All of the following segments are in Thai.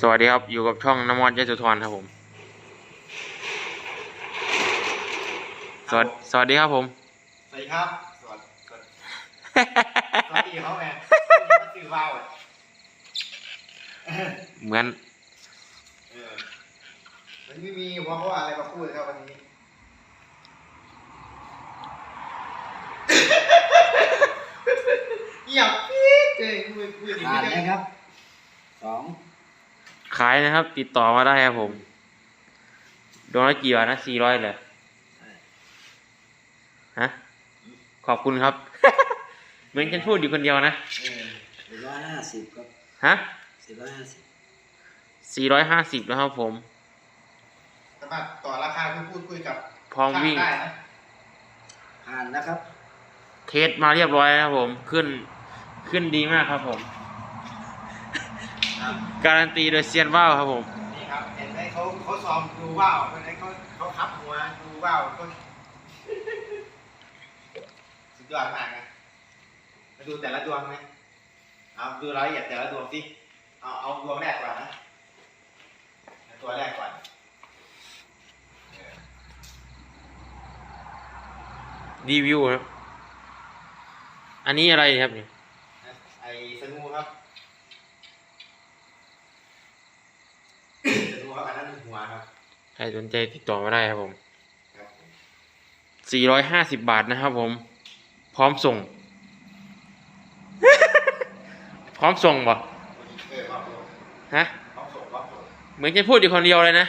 สวัสดีครับ อยู่กับช่องน้ำมันยศธรครับผม สวัสสวัสดีครับผม สวัสดีครับ สวัสดีสวัสดีสวัสดีเขาแม่มาซื้อว่าวอะเหมือนเออมันไม่มีหัวข้ออะไรมาพูดครับวันนี้เงียบปี๊ดเลยคุยคุยผ่านนะครับสอง ขายนะครับ ติดต่อมาได้ครับผมโดนละกี่บาทนะสี่ร้อยเลยฮะขอบคุณครับ เหมือนฉันพูดอยู่คนเดียวนะสี่ร้อยห้าสิบครับฮะสี่ร้อยห้าสิบสี่ร้อยห้าสิบแล้วครับผมสามารถต่อราคาพูดพูดคุยกับพร้อมวิ่งช่าได้นะผ่านนะครับ เทสมาเรียบร้อยแล้วครับผมขึ้นขึ้นดีมากครับผมครับ การันตีโดยเซียนว่าวครับผม นี่ครับเห็นไหมเขาเขาซ้อมดูว่าวเห็นไหมเขาเขาขับหัวดูว่าวเขาสุดยอดมากนะมาดูแต่ละดวงไหมเอาดูรายละเอียดแต่ละดวงสิเอาเอาดวงแรกก่อนนะเอาตัวแรกก่อนเออรีวิวครับ อันนี้อะไรครับเนี่ยไอ้สนูครับ สนูครับอันนั้นหัวครับใครสนใจติดต่อมาได้ครับผมครับผมสี่ร้อยห้าสิบบาทนะครับผม พร้อมส่ง พร้อมส่งป่ะเออครับผมฮะ ต้องส่งครับผมเหมือนจะพูดอยู่คนเดียวเลยนะ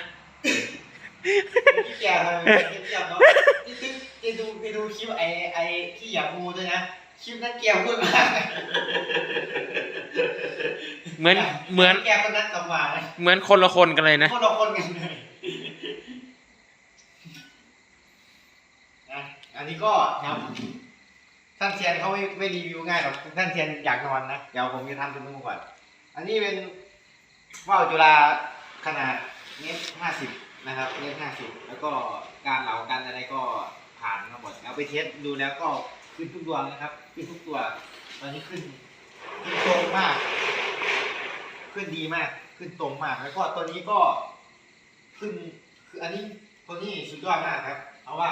พี่แกทำไมพี่แกเนาะพี่ติ๊กไปดูไปดูคลิปไอ้ไอ้ที่อยากมูด้วยนะคลิปนั้นแกพูดมาก เหมือนเหมือนแกคนนั้นกลับมานะเหมือนคนละคนกันเลยนะคนละคนกันเลยนะอันนี้ก็ครับท่านเทียนเขาไม่ไม่รีวิวง่ายหรอกท่านเทียนอยากนอนนะเดี๋ยวผมจะทำเป็นมือก่อนอันนี้เป็นว่าวจุฬาขนาดเมตรห้าสิบนะครับเมตรห้าสิบแล้วก็การเหลากันอะไรก็ผ่านมาหมดเอาไปเทสดูแล้วก็ขึ้นทุกดวงนะครับ ขึ้นทุกตัว ตอนนี้ขึ้นขึ้นตรงมาก ขึ้นดีมาก ขึ้นตรงมาก แล้วก็ตัวนี้ก็ขึ้น คืออันนี้ตัวนี้สุดยอดมากครับเพราะว่า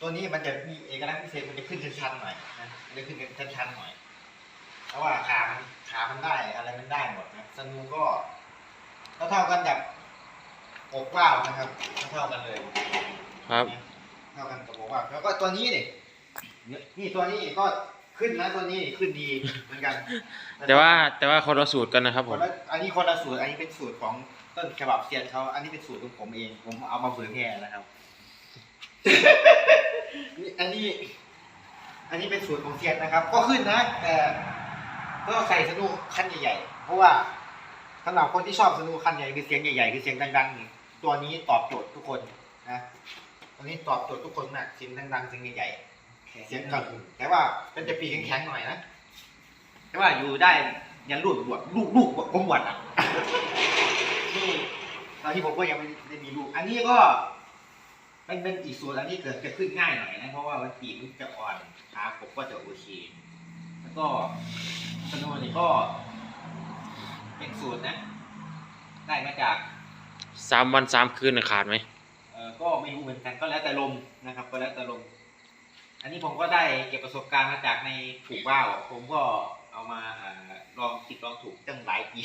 ตัวนี้มันจะมีเอกลักษณ์พิเศษมันจะขึ้นชันๆหน่อยนะมันจะขึ้นชันๆหน่อย เพราะว่าขามันขามันได้อะไรมันได้หมดนะสนูก็เท่าเท่าๆกันกับอกว่าวนะครับเท่าเท่าๆกันเลย ครับ เท่ากันกับบอกว่าวแล้วก็ตัวนี้นี่นี่ตัวนี้ก็ ขึ้นนะตัวนี้ขึ้นดีเหมือนกันแต่ว่าแต่ว่าคนละสูตรกันนะครับผคม นละอันนี้คนละสูตร อันนี้เป็นสูตรของต้นฉบับเซียนเขาอันนี้เป็นสูตรของผมเอง ผมเอามาเผยแพร่นะครับ นี่อันนี้ อันนี้เป็นสูตรของเซียนนะครับ ก็ขึ้นนะแต่ก็ใส่สนุกคันใหญ่ๆ เพราะว่าสำหรับคนที่ชอบสนุกคันใหญ่คือเสียงใหญ่ๆคือเสียงดังๆนี่ตัวนี้ตอบโจทย์ทุกคนนะ ตัวนี้ตอบโจทย์ทุกคนมากเสียงดังๆเสียงใหญ่ๆ เสียงกระหึ่มแต่ว่ามันจะปีกแข็งๆหน่อยนะแต่ว่าอยู่ได้ยันลูกบวชลูกลูกบวชผมบวชอะนี่ตอนที่ผมก็ยังไม่ได้มีลูก อันนี้ก็มันเป็นอีกส่วนอันนี้เกิดจะขึ้นง่ายหน่อยนะเพราะว่ามันปีกมันจะอ่อนขาผมก็จะโอเคแล้วก็สนุนี่ก็ เป็นสูตรนะ ได้มาจากสามวันสามคืนน่ะขาดไหมเอ่อก็ไม่รู้เหมือนกันก็แล้วแต่ลมนะครับ ก็แล้วแต่ลม อันนี้ผมก็ได้เก็บประสบการณ์มาจากในผูกว่าว ผมก็เอามาเอ่อลองผิดลองถูกตั้งหลายปี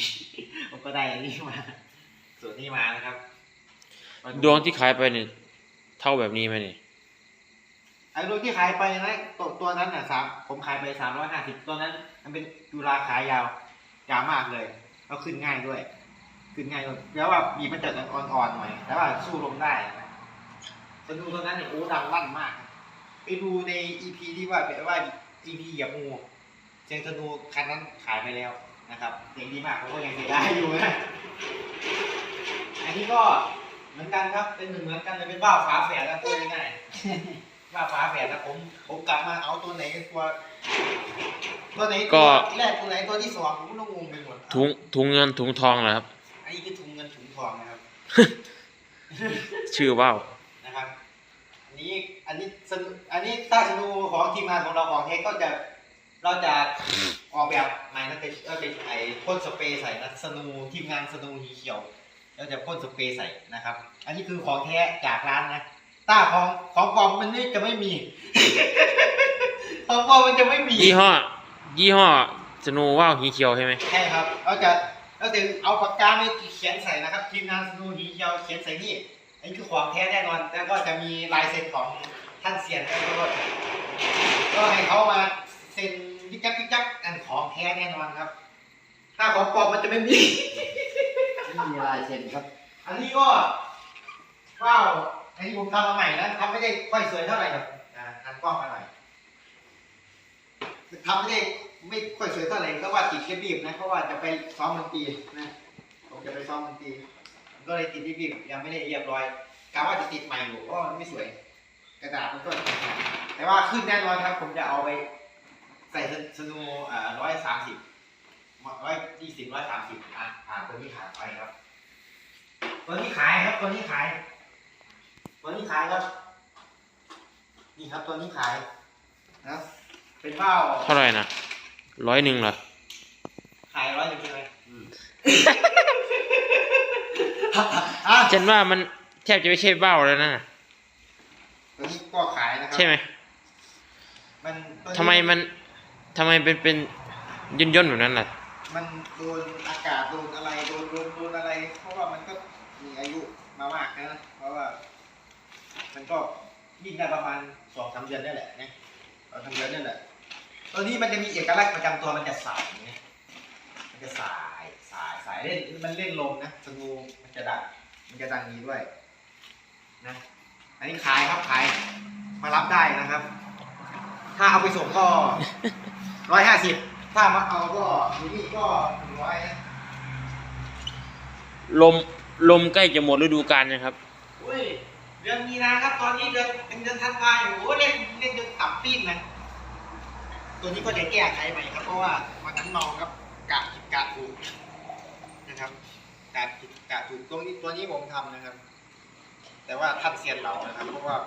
ผมก็ได้อันนี้มา ส่วนนี้มานะครับ ดวงที่ขายไปเนี่ยเท่าแบบนี้ไหมเนี่ยไอ้ดวงที่ขายไปนะตัวตัวนั้นน่ะสามผมขายไปสามร้อยห้าสิบตัวนั้น มันเป็นจุฬาขายาวยาวมากเลยแล้วขึ้นง่ายด้วย ขึ้นง่ายด้วยแล้วว่าบีบมันจะอ่อนๆหน่อยแต่ว่าสู้ลมได้นะสนุตัวนั้นเนี่ยโอ้ดังลั่นมาก ไปดูในอีพีที่ว่าเป็นว่าอีพีเหยียบงูเชียงธนูคันนั้นขายไปแล้วนะครับเสียงดีมากผมก็ยังเสียดายอยู่นะอันนี้ก็เหมือนกันครับเป็นเหมือนเหมือนกันเลยเป็นบ้าฝาแฝดนะพูดง่ายๆบ้าฝาแฝดนะผมผมกลับมาเอาตัวไหนตัวตัวไหนตัวแรกตัวไหนตัวที่สองผมก็ต้องงงไปหมดถุงถุงเงินถุงทองเหรอครับ อันนี้คือถุงเงินถุงทองนะครับ ชื่อว่าวนะครับ อันนี้ อันนี้สนุอันนี้ถ้าสนุของทีมงานของเราของเฮกก็จะเราจะออกแบบใหม่นั่นเป็นก็เป็นไอ้พ่นสเปรย์ใส่นะสนูทีมงานสนูหีเขียวแล้วจะพ่นสเปรย์ใส่นะครับ อันนี้คือของแท้จากร้านนะต้าของของปลอมมันไม่จะไม่มี ของปลอมมันจะไม่มียี่ห้อยี่ห้อสโนว่าวหีเขียวใช่ไหมใช่ครับเราจะเราจะเอาปากกาไม่เขียนใส่นะครับ ทีมงานสนูหีเขียวเขียนใส่นี่อันนี้คือของแท้แน่นอน แล้วก็จะมีลายเซ็นของ ท่านเซียนแล้วก็ก็ให้เขามาเซ็นพิจักพิจักอันของแท้แน่นอนครับ ถ้าของปลอมมันจะไม่มี ไม่มีลายเซ็นครับ อันนี้ก็ว้าวอันนี้ผมทำมาใหม่นะทำไม่ได้ค่อยสวยเท่าไหร่หรอกอ่าหันกล้องมาหน่อยทำไม่ได้ไม่ค่อยสวยเท่าไหร่ก็ว่าติดรีบๆนะเพราะว่าจะไปซ้อมดนตรีนะผมจะไปซ้อมดนตรีก็เลยติดรีบๆยังไม่ได้เรียบร้อยกะว่าจะติดใหม่อยู่เพราะว่ามันไม่สวย กระดาษมันก็แต่ว่าขึ้นแน่นอนครับ ผมจะเอาไปใส่สนูอ่าร้อยสามสิบร้อยยี่สิบร้อยสามสิบอะอ่าตัวนี้ขายไปครับ ตัวนี้ขายครับ ตัวนี้ขาย ตัวนี้ขายครับ นี่ครับตัวนี้ขายนะเป็นว่าวเท่าไหร่นะร้อยหนึ่งเหรอ ขายร้อยหนึ่งใช่ไหมอะฉันว่ามันแทบจะไม่ใช่ว่าวแล้วนะ ตัวนี้ก็ขายนะครัใช่ไหมมันตัวนี้ทำไมมันทำไมเป็นเป็นย่นย่นๆแบบนั้นล่ะ มันโดนอากาศโดนอะไรโดนโดนโดนอะไร เพราะว่ามันก็มีอายุมามากนะเพราะว่า มันก็วิ่งได้ประมาณสองสามเดือนได้แหละนะสองสามเดือนนั่นแหละตัวนี้มันจะมีเอกลักษณ์ประจำตัวมันจะสายนะมันจะสายสายสายเล่นมันเล่นลมนะสงูมันจะดังมันจะดังดีด้วย นะ อันนี้ขายครับขาย มารับได้นะครับ ถ้าเอาไปส่งก็ร้อยห้าสิบถ้ามาเอาก็อยู่นี่ก็หนึ่งร้อยนะลมลมใกล้จะหมดฤดูกาลนะครับอุ้ยเดือนมีนาครับ ตอนนี้เดือนเป็นเดือนธันวาอยู่โอ้เล่นเล่นจนตับปิ้นนะตัวนี้ก็จะแก้ไขใหม่ครับเพราะว่ามันนั้นเมาครับกะผิดกะถูกนะครับกะผิดกะถูกตรงนี้ตัวนี้ผมทำนะครับ แต่ว่าท่านเซียนเหลานะครับเพราะว่า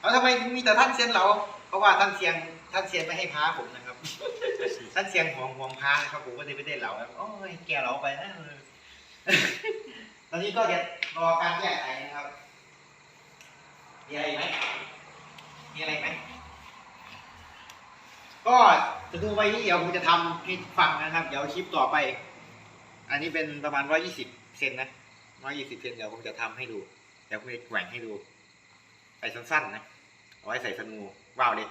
แล้วทำไมมีแต่ท่านเซียนเหลาเพราะว่าท่านเซียนท่านเซียนไม่ให้พ้าผมนะครับ ท่านเซียนห่วงห่วงพ้านะครับผมก็เลยไม่ได้เหลาแล้วโอ้ยแกเหลาไปนะตอนนี้ก็จะรอการแก้ไขนะครับมีอะไรอีกไหมมีอะไรอีกไหมก็จะดูไว้นี่เดี๋ยวผมจะทำให้ฟังนะครับ เดี๋ยวคลิปต่อไป อันนี้เป็นประมาณร้อยยี่สิบเซนนะร้อยยี่สิบเซนเดี๋ยวผมจะทำให้ดู เดี๋ยวผมจะแหว่งให้ดู ใส่สั้นๆนะเอาไว้ใส่สนูว้าวเลย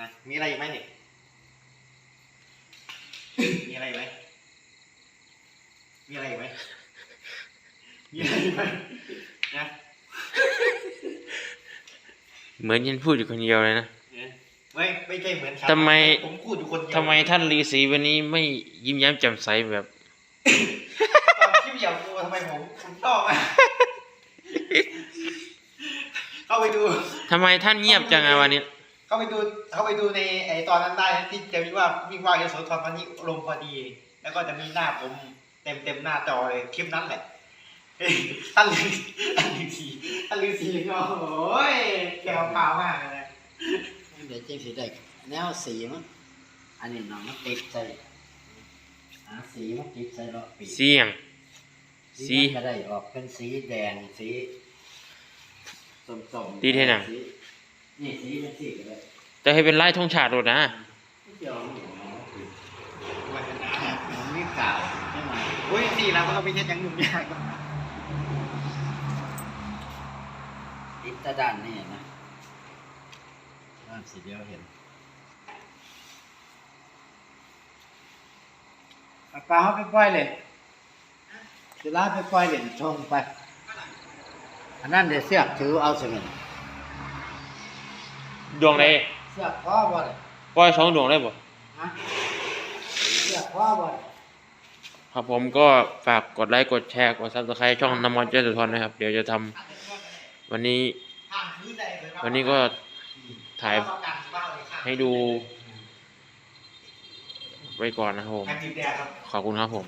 นะมีอะไรอีกไหมเนี่ยมีอะไรอีกไหมมีอะไรอีกไหมมีอะไรอีกไหมนะเหมือนฉันพูดอยู่คนเดียวเลยนะไม่ไม่ใช่เหมือนฉันทำไมผมพูดอยู่คนเดียวทำไมท่านฤาษีวันนี้ไม่ยิ้มแย้มแจ่มใสแบบตอนคลิปอย่างกูทำไมผมผมชอบอะ เข้าไปดูทำไมท่านเงียบจังอะวันนี้ เข้าไปดูเข้าไปดูในไอตอนนั้นได้นะที่จะมีว่าวิ่งว่ายยโสธรวันนี้ลงพอดี แล้วก็จะมีหน้าผมเต็มเต็มๆหน้าจอเลยคลิปนั้นแหละเฮ้ยท่านฤาษีท่านฤาษีท่านฤาษีก็โอ้ยแกวพาวมากเลยนะเดี๋ยวจิ้มสีได้แนวสีมั้งอันนี้น้องมันติดใส่หาสีมันติดใส่รอบปีเสียงสีมันจะได้ออกเป็นสีแดงสี ส้มๆตีเท่หนังสีนี่สีเป็นสีก็ได้จะให้เป็นไล่ธงชาติโดดนะ ไม่เกี่ยวหรอกมันไม่กล่าวใช่ไหมโอ้ยสี่แล้วมันก็ไม่ใช่ยังหนุ่มยากก็ติดแตะด้านนี่นะด้านสีเดียวเห็นเอาปลาเขาไปปล่อยเลยสุราไปปล่อยเลยชงไป อันนั้นเดี๋ยวเสือกถือเอาสิเงินดวงใดเสือกพ่อบ่เลยปล่อยสองดวงได้บ่ฮะเสือกพ่อบ่เลยครับผมก็ฝากกดไลค์กดแชร์กดซับสไครต์ช่องน้ำมันเจสุทรนะครับ เดี๋ยวจะทำวันนี้ทางพื้นได้เลยครับวันนี้ก็ถ่ายให้ดู ไว้ก่อนนะครับผมแอคทีฟแดดครับขอบคุณครับผม